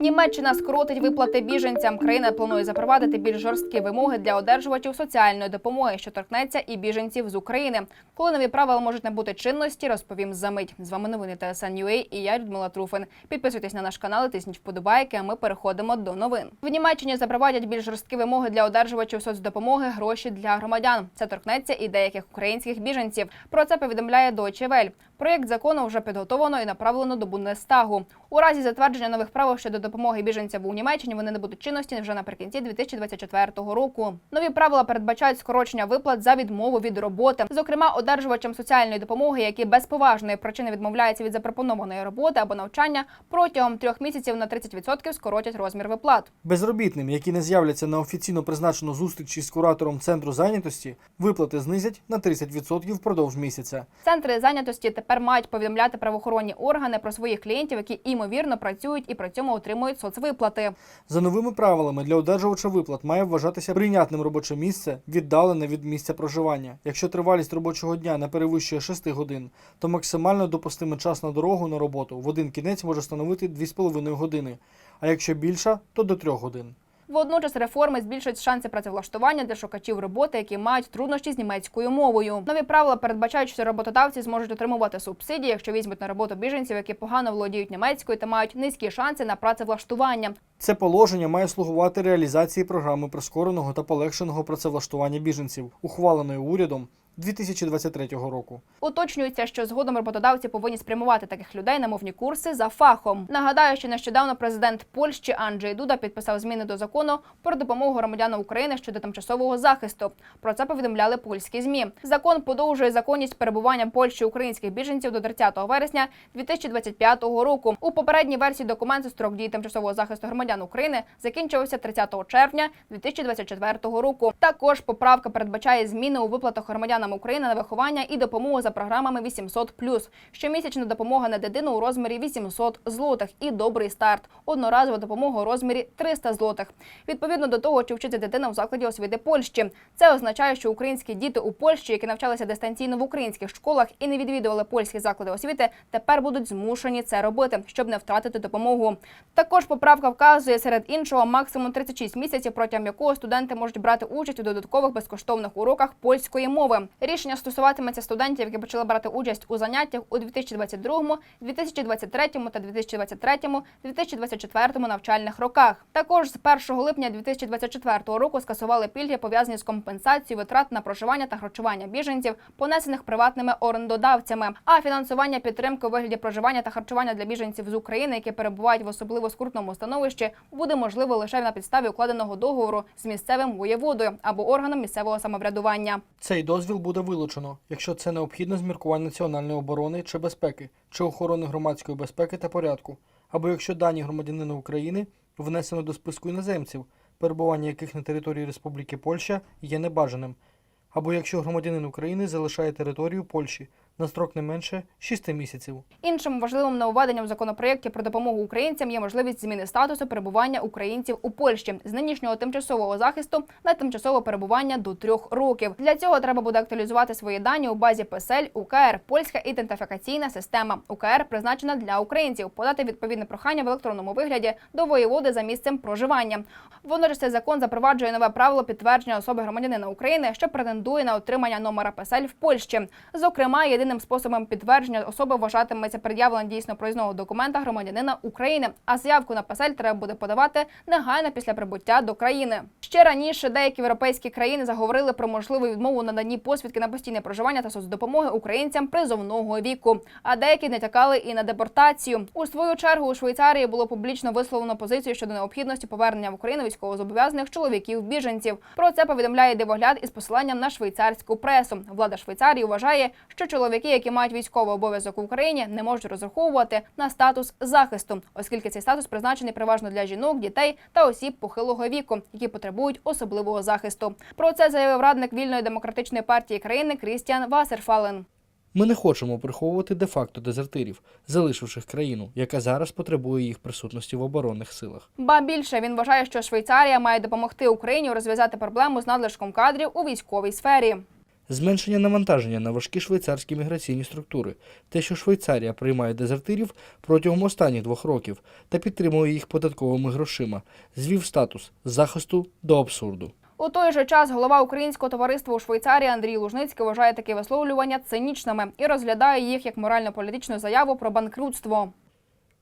Німеччина скоротить виплати біженцям. Країна планує запровадити більш жорсткі вимоги для одержувачів соціальної допомоги, що торкнеться і біженців з України. Коли нові правила можуть набути чинності, розповім за мить. З вами новини ТСН.UA і я Людмила Труфин. Підписуйтесь на наш канал, тисніть вподобайки. А ми переходимо до новин. В Німеччині запровадять більш жорсткі вимоги для одержувачів соцдопомоги, гроші для громадян. Це торкнеться і деяких українських біженців. Про це повідомляє Deutsche Welle. Проєкт закону вже підготовлено і направлено до Бундестагу. У разі затвердження нових правил щодо допомоги біженцям у Німеччині вони не будуть чинності вже наприкінці 2024 року. Нові правила передбачають скорочення виплат за відмову від роботи, зокрема одержувачам соціальної допомоги, які без поважної причини відмовляються від запропонованої роботи або навчання, протягом трьох місяців на 30% скоротять розмір виплат. Безробітним, які не з'являться на офіційно призначену зустріч із куратором центру зайнятості, виплати знизять на 30% впродовж місяця. Центри зайнятості тепер мають повідомляти правоохоронні органи про своїх клієнтів, які імовірно працюють і при цьому отримують соцвиплати. За новими правилами для одержувача виплат має вважатися прийнятним робоче місце, віддалене від місця проживання. Якщо тривалість робочого дня не перевищує 6 годин, то максимально допустимий час на дорогу на роботу в один кінець може становити 2,5 години, а якщо більша, то до 3 годин. Водночас реформи збільшують шанси працевлаштування для шукачів роботи, які мають труднощі з німецькою мовою. Нові правила передбачають, що роботодавці зможуть отримувати субсидії, якщо візьмуть на роботу біженців, які погано володіють німецькою та мають низькі шанси на працевлаштування. Це положення має слугувати реалізації програми прискореного та полегшеного працевлаштування біженців, ухваленої урядом 2023 року. Уточнюється, що згодом роботодавці повинні спрямувати таких людей на мовні курси за фахом. Нагадаю, що нещодавно президент Польщі Анджей Дуда підписав зміни до закону про допомогу громадянам України щодо тимчасового захисту. Про це повідомляли польські змі. Закон подовжує законність перебування Польщі українських біженців до 30 вересня 2025 року. У попередній версії документу строк дії тимчасового захисту громадян України закінчився 30 червня 2024 року. Також поправка передбачає зміни у виплатах громадянам України на виховання і допомогу за програмами 800+. Щомісячна допомога на дитину у розмірі 800 злотих і добрий старт. Одноразова допомога у розмірі 300 злотих. Відповідно до того, чи вчиться дитина в закладі освіти Польщі. Це означає, що українські діти у Польщі, які навчалися дистанційно в українських школах і не відвідували польські заклади освіти, тепер будуть змушені це робити, щоб не втратити допомогу. Також поправка вказує серед іншого максимум 36 місяців, протягом якого студенти можуть брати участь у додаткових безкоштовних уроках польської мови. Рішення стосуватиметься студентів, які почали брати участь у заняттях у 2022, 2023 та 2023, 2024 навчальних роках. Також з 1 липня 2024 року скасували пільги, пов'язані з компенсацією витрат на проживання та харчування біженців, понесених приватними орендодавцями. А фінансування підтримки у вигляді проживання та харчування для біженців з України, які перебувають в особливо скрутному становищі, буде можливо лише на підставі укладеного договору з місцевим воєводою або органом місцевого самоврядування. Цей дозвіл буде вилучено, якщо це необхідно з міркувань національної оборони чи безпеки, чи охорони громадської безпеки та порядку, або якщо дані громадянина України внесено до списку іноземців, перебування яких на території Республіки Польща є небажаним, або якщо громадянин України залишає територію Польщі на строк не менше 6 місяців. Іншим важливим нововведенням в про допомогу українцям є можливість зміни статусу перебування українців у Польщі з нинішнього тимчасового захисту на тимчасове перебування до трьох років. Для цього треба буде актуалізувати свої дані у базі ПСЛ УКР Польська ідентифікаційна система УКР призначена для українців. Подати відповідне прохання в електронному вигляді до воєводи за місцем проживання. Водночас цей закон запроваджує нове правило підтвердження особи громадянина України, що претендує на отримання номера ПСЛ в Польщі. Зокрема, єдиним способом підтвердження особи вважатиметься пред'явлення дійсно проїзного документа громадянина України. А заявку на ПСЛ треба буде подавати негайно після прибуття до країни. Ще раніше деякі європейські країни заговорили про можливу відмову наданні посвідки на постійне проживання та соцдопомоги українцям призовного віку. А деякі натякали і на депортацію. У свою чергу у Швейцарії було публічно висловлено позицію щодо необхідності повернення в Україну військовозобов'язаних чоловіків біженців. Про це повідомляє дивогляд із посиланням на швейцарську пресу. Влада Швейцарії вважає, що чоловіки, які мають військовий обов'язок в Україні, не можуть розраховувати на статус захисту, оскільки цей статус призначений переважно для жінок, дітей та осіб похилого віку, які потребують особливого захисту. Про це заявив радник вільної демократичної партії країни Крістіан Васерфален. Ми не хочемо приховувати де-факто дезертирів, залишивших країну, яка зараз потребує їх присутності в оборонних силах. Ба більше він вважає, що Швейцарія має допомогти Україні розв'язати проблему з надлишком кадрів у військовій сфері. Зменшення навантаження на важкі швейцарські міграційні структури, те, що Швейцарія приймає дезертирів протягом останніх двох років та підтримує їх податковими грошима, звів статус захисту до абсурду. У той же час голова українського товариства у Швейцарії Андрій Лужницький вважає такі висловлювання цинічними і розглядає їх як морально-політичну заяву про банкрутство.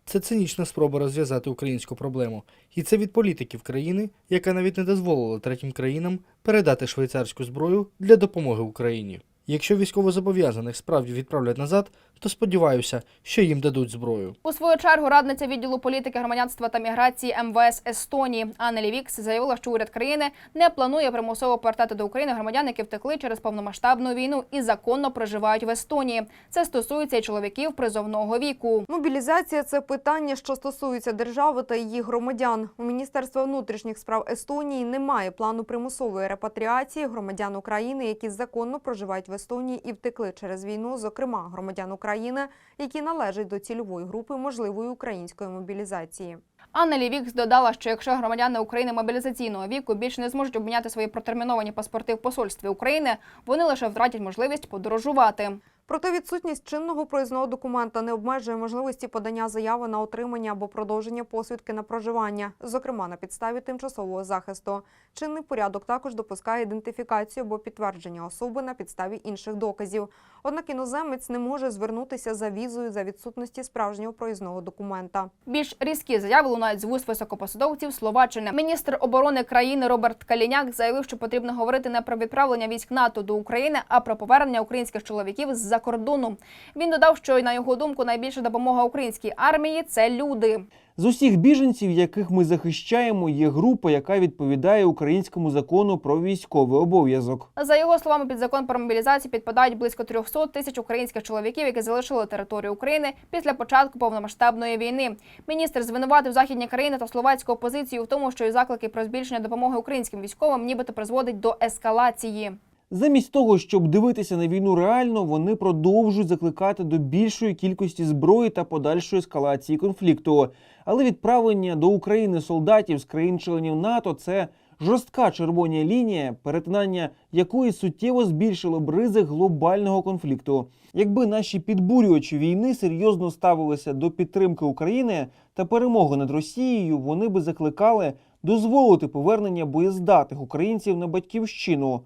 Це цинічна спроба розв'язати українську проблему, і це від політиків країни, яка навіть не дозволила третім країнам передати швейцарську зброю для допомоги Україні. Якщо військовозобов'язаних справді відправлять назад, то сподіваюся, що їм дадуть зброю. У свою чергу радниця відділу політики громадянства та міграції МВС Естонії Анна Лівікс заявила, що уряд країни не планує примусово повертати до України громадян, які втекли через повномасштабну війну і законно проживають в Естонії. Це стосується і чоловіків призовного віку. Мобілізація це питання, що стосується держави та її громадян. У Міністерства внутрішніх справ Естонії немає плану примусової репатріації громадян України, які законно проживають в Естонії і втекли через війну, зокрема громадян України, які належать до цільової групи можливої української мобілізації. Анна Лівікс додала, що якщо громадяни України мобілізаційного віку більше не зможуть обміняти свої протерміновані паспорти в посольстві України, вони лише втратять можливість подорожувати. Проте відсутність чинного проїзного документа не обмежує можливості подання заяви на отримання або продовження посвідки на проживання, зокрема на підставі тимчасового захисту. Чинний порядок також допускає ідентифікацію або підтвердження особи на підставі інших доказів. Однак іноземець не може звернутися за візою за відсутності справжнього проїзного документа. Більш різкі заяви лунають з вуст високопосадовців Словаччини. Міністр оборони країни Роберт Каліняк заявив, що потрібно говорити не про відправлення військ НАТО до України, а про повернення українських чоловіків з-за кордону. Він додав, що на його думку найбільша допомога українській армії це люди. З усіх біженців, яких ми захищаємо, є група, яка відповідає українському закону про військовий обов'язок. За його словами, під закон про мобілізацію підпадають близько 300 тисяч українських чоловіків, які залишили територію України після початку повномасштабної війни. Міністр звинуватив західні країни та словацьку опозицію в тому, що і заклики про збільшення допомоги українським військовим нібито призводить до ескалації. Замість того, щоб дивитися на війну реально, вони продовжують закликати до більшої кількості зброї та подальшої ескалації конфлікту. Але відправлення до України солдатів з країн-членів НАТО це жорстка червона лінія, перетинання якої суттєво збільшило б ризик глобального конфлікту. Якби наші підбурювачі війни серйозно ставилися до підтримки України та перемоги над Росією, вони би закликали дозволити повернення боєздатних українців на батьківщину.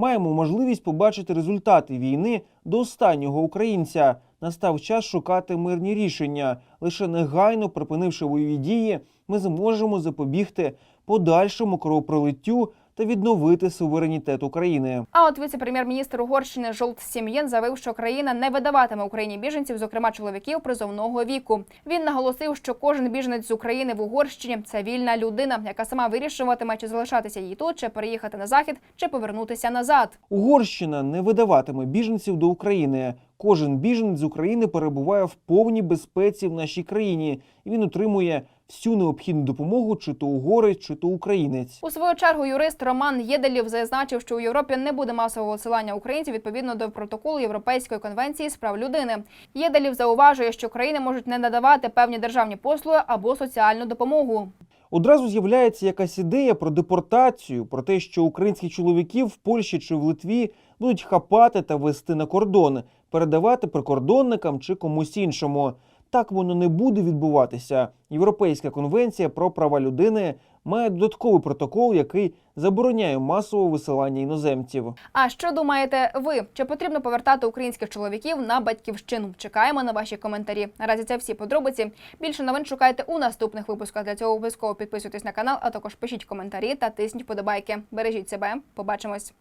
Маємо можливість побачити результати війни до останнього українця. Настав час шукати мирні рішення. Лише негайно припинивши бойові дії, ми зможемо запобігти подальшому кровопролиттю та відновити суверенітет України. А от віце-прем'єр-міністр Угорщини Жолт Сім'єн заявив, що країна не видаватиме Україні біженців, зокрема чоловіків призовного віку. Він наголосив, що кожен біженець з України в Угорщині це вільна людина, яка сама вирішуватиме, чи залишатися їй тут, чи переїхати на захід, чи повернутися назад. Угорщина не видаватиме біженців до України. Кожен біженець з України перебуває в повній безпеці в нашій країні, і він отримує всю необхідну допомогу, чи то угорець, чи то українець. У свою чергу юрист Роман Єделів зазначив, що у Європі не буде масового висилання українців відповідно до протоколу Європейської конвенції з прав людини. Єделів зауважує, що країни можуть не надавати певні державні послуги або соціальну допомогу. Одразу з'являється якась ідея про депортацію, про те, що українських чоловіків в Польщі чи в Литві будуть хапати та вести на кордон, передавати прикордонникам чи комусь іншому. Так воно не буде відбуватися. Європейська конвенція про права людини має додатковий протокол, який забороняє масове висилання іноземців. А що думаєте ви? Чи потрібно повертати українських чоловіків на батьківщину? Чекаємо на ваші коментарі. Наразі це всі подробиці. Більше новин шукайте у наступних випусках. Для цього обов'язково підписуйтесь на канал, а також пишіть коментарі та тисніть подобайки. Бережіть себе. Побачимось.